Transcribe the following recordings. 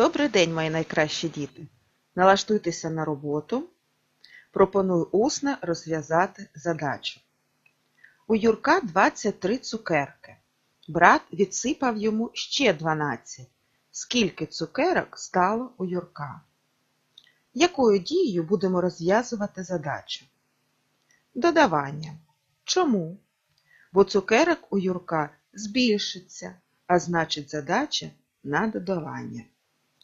Добрий день, мої найкращі діти! Налаштуйтеся на роботу. Пропоную усно розв'язати задачу. У Юрка 23 цукерки. Брат відсипав йому ще 12. Скільки цукерок стало у Юрка? Якою дією будемо розв'язувати задачу? Додавання. Чому? Бо цукерок у Юрка збільшиться, а значить задача на додавання.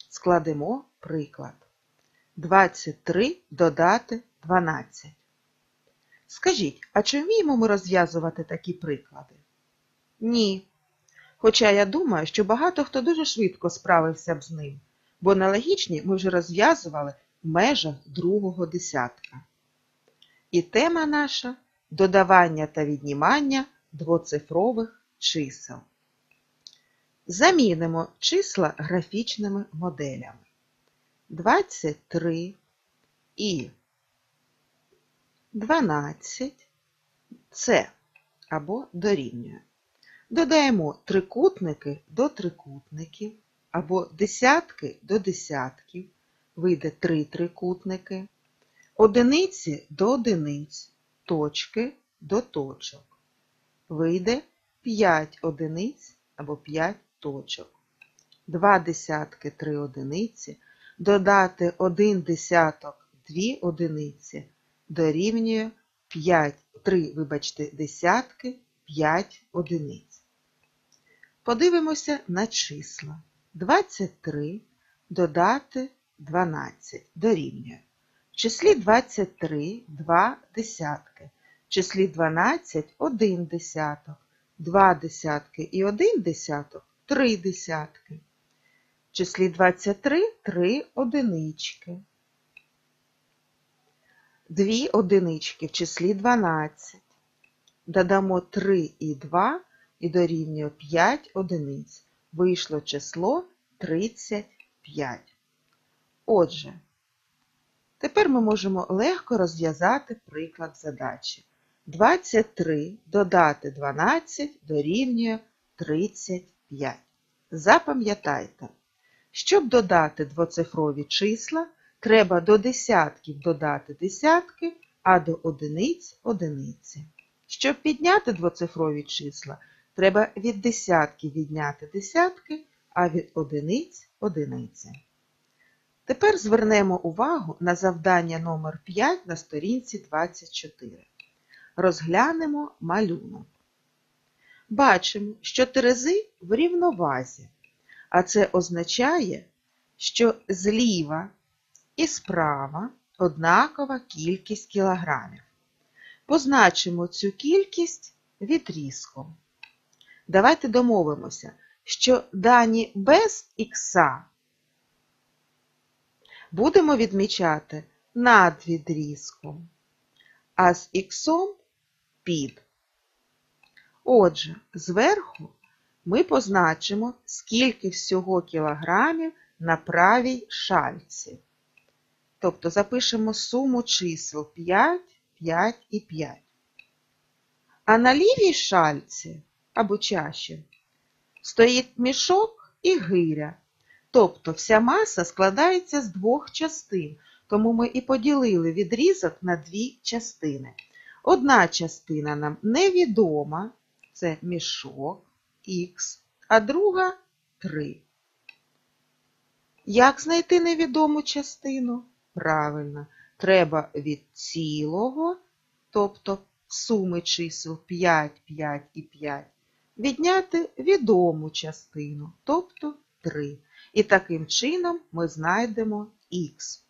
Складемо приклад. 23 додати 12. Скажіть, а чи вміємо ми розв'язувати такі приклади? Ні. Хоча я думаю, що багато хто дуже швидко справився б з ним, бо аналогічні ми вже розв'язували в межах другого десятка. І тема наша додавання та віднімання двоцифрових чисел. Замінимо числа графічними моделями. 23 і 12 це або дорівнює. Додаємо трикутники до трикутників або десятки до десятків, вийде три трикутники, одиниці до одиниць, точки до точок. Вийде 5 одиниць або 5 точок. Два десятки три одиниці, додати один десяток дві одиниці дорівнює 5, 3, вибачте, десятки 5 одиниць. Подивимося на числа. 23 додати 12 дорівнює. В числі 23 2 десятки, в числі 12 1 десяток, 2 десятки і 1 десяток 3 десятки. В числі 23 3 одинички. Дві одинички в числі 12. Додамо 3 і 2 і дорівнює 5 одиниць. Вийшло число 35. Отже, тепер ми можемо легко розв'язати приклад задачі. 23 додати 12 дорівнює 35. Запам'ятайте, щоб додати двоцифрові числа, треба до десятків додати десятки, а до одиниць одиниці. Щоб підняти двоцифрові числа, треба від десятків відняти десятки, а від одиниць одиниці. Тепер звернемо увагу на завдання номер 5 на сторінці 24. Розглянемо малюнок. Бачимо, що терези в рівновазі, а це означає, що зліва і справа однакова кількість кілограмів. Позначимо цю кількість відрізком. Давайте домовимося, що дані без ікса будемо відмічати над відрізком, а з іксом під. Отже, зверху ми позначимо, скільки всього кілограмів на правій шальці. Тобто запишемо суму чисел 5, 5 і 5. А на лівій шальці або чаші стоїть мішок і гиря. Тобто вся маса складається з двох частин, тому ми і поділили відрізок на дві частини. Одна частина нам невідома, це мішок Х, а друга 3. Як знайти невідому частину? Правильно, треба від цілого, тобто суми чисел 5, 5 і 5, відняти відому частину, тобто 3. І таким чином ми знайдемо х.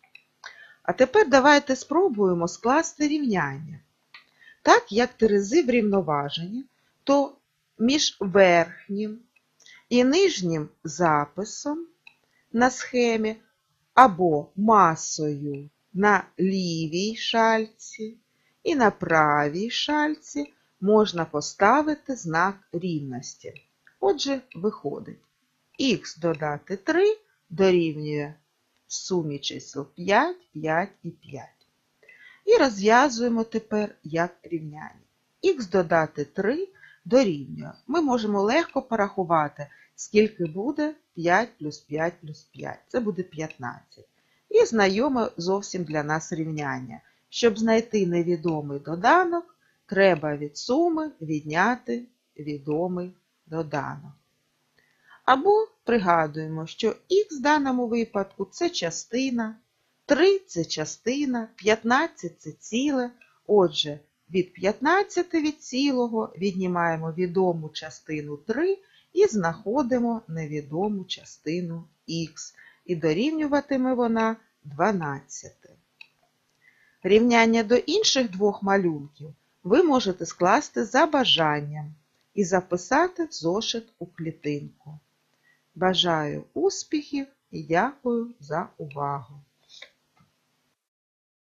А тепер давайте спробуємо скласти рівняння. Так як терези врівноважені, то між верхнім і нижнім записом на схемі або масою на лівій шальці і на правій шальці можна поставити знак рівності. Отже, виходить, х додати 3 дорівнює сумі чисел 5, 5 і 5. І розв'язуємо тепер як рівняння. Х додати 3 дорівнює. Ми можемо легко порахувати, скільки буде 5 плюс 5 плюс 5. Це буде 15. І знайоме зовсім для нас рівняння. Щоб знайти невідомий доданок, треба від суми відняти відомий доданок. Або пригадуємо, що х в даному випадку це частина, 3 це частина, 15 це ціле. Отже, від 15 від цілого віднімаємо відому частину 3 і знаходимо невідому частину х. І дорівнюватиме вона 12. Рівняння до інших двох малюнків ви можете скласти за бажанням і записати в зошит у клітинку. Бажаю успіхів і дякую за увагу!